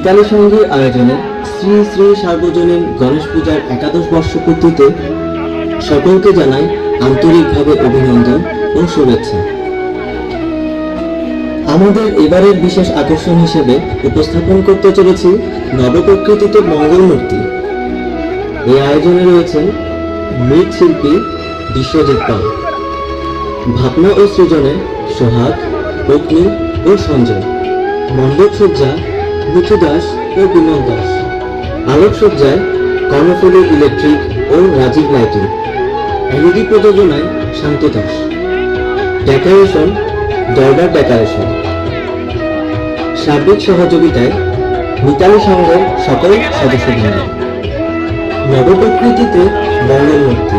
মিতালি সঙ্গীর আয়োজনে শ্রী শ্রী সার্বজনীন গণেশ পূজার একাদশ বর্ষপূর্তিতে সকলকে জানাই আন্তরিকভাবে অভিনন্দন ও শুভেচ্ছা। আমাদের এবারের বিশেষ আকর্ষণ হিসেবে উপস্থাপন করতে চলেছি নবপ্রকৃতিতে মঙ্গল মূর্তি। এই আয়োজনে রয়েছেন মৃৎশিল্পী বিশ্বজিৎ পাল, ভাবনা ও সৃজনে সোহাগ, অগ্নি ও সঞ্জয় মণ্ডপ সজ্জা মিঠু দাস ও বিমল দাস আলোকসজ্জায় কর্ণফুলী ইলেকট্রিক ও রাজীব লাইটিং এলইডি প্রযোজনায় শান্তি দাস। ডেকোরেশন, দরবার ডেকোরেশন। সার্বিক সহযোগিতায় মিতালি সংঘের সকল সদস্যবৃন্দ। নবপ্রকৃতিতে বর্ণের মূর্তি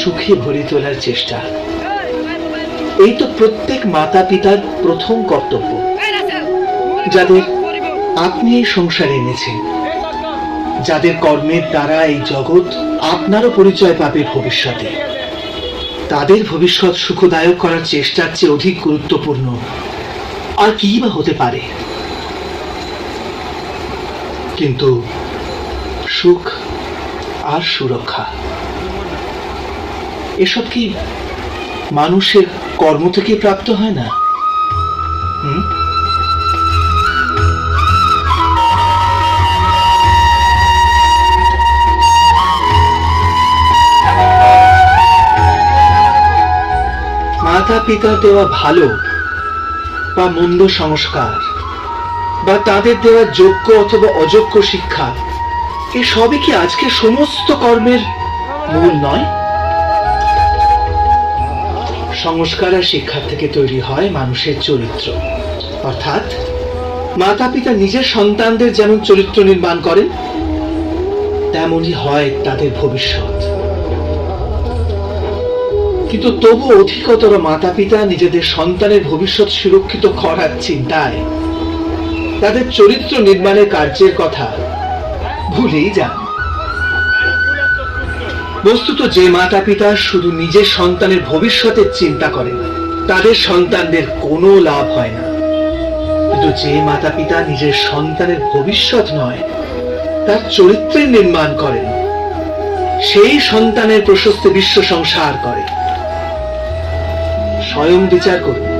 সুখে ভরে তোলার চেষ্টা। এই তো প্রত্যেক মাতা পিতার প্রথম কর্তব্য। যাদের আপনি এই সংসারে এনেছেন, যাদের কর্মের দ্বারা এই জগৎ আপনারও পরিচয় পাবে ভবিষ্যতে। তাদের ভবিষ্যৎ সুখদায়ক করার চেষ্টার চেয়ে অধিক গুরুত্বপূর্ণ। আর কি বা হতে পারে? কিন্তু সুখ আর সুরক্ষা এসব কি মানুষের কর্ম থেকে প্রাপ্ত হয় না? মাতা পিতার দেওয়া ভালো বা মন্দ সংস্কার বা তাদের দেওয়া যোগ্য অথবা অযোগ্য শিক্ষা, এ সবই কি আজকে সমস্ত কর্মের মূল নয় সংস্কার আর শিক্ষার থেকে তৈরি হয় মানুষের চরিত্র। অর্থাৎ মাতা পিতা নিজের সন্তানদের যেমন চরিত্র নির্মাণ করেন, তেমনই হয় তাদের ভবিষ্যৎ। কিন্তু তবু অধিকতর মাতা পিতা নিজেদের সন্তানের ভবিষ্যৎ সুরক্ষিত করার চিন্তায় তাদের চরিত্র নির্মাণের কার্যের কথা ভুলেই যান। বস্তুত যে মাতা পিতা শুধু নিজের সন্তানের ভবিষ্যতের চিন্তা করেন, তাদের সন্তানদের কোনো লাভ হয় না। কিন্তু যে মাতা পিতা নিজের সন্তানের ভবিষ্যৎ নয়, তার চরিত্রের নির্মাণ করেন। সেই সন্তানের প্রশস্তি বিশ্ব সংসার করে। স্বয়ং বিচার করুন।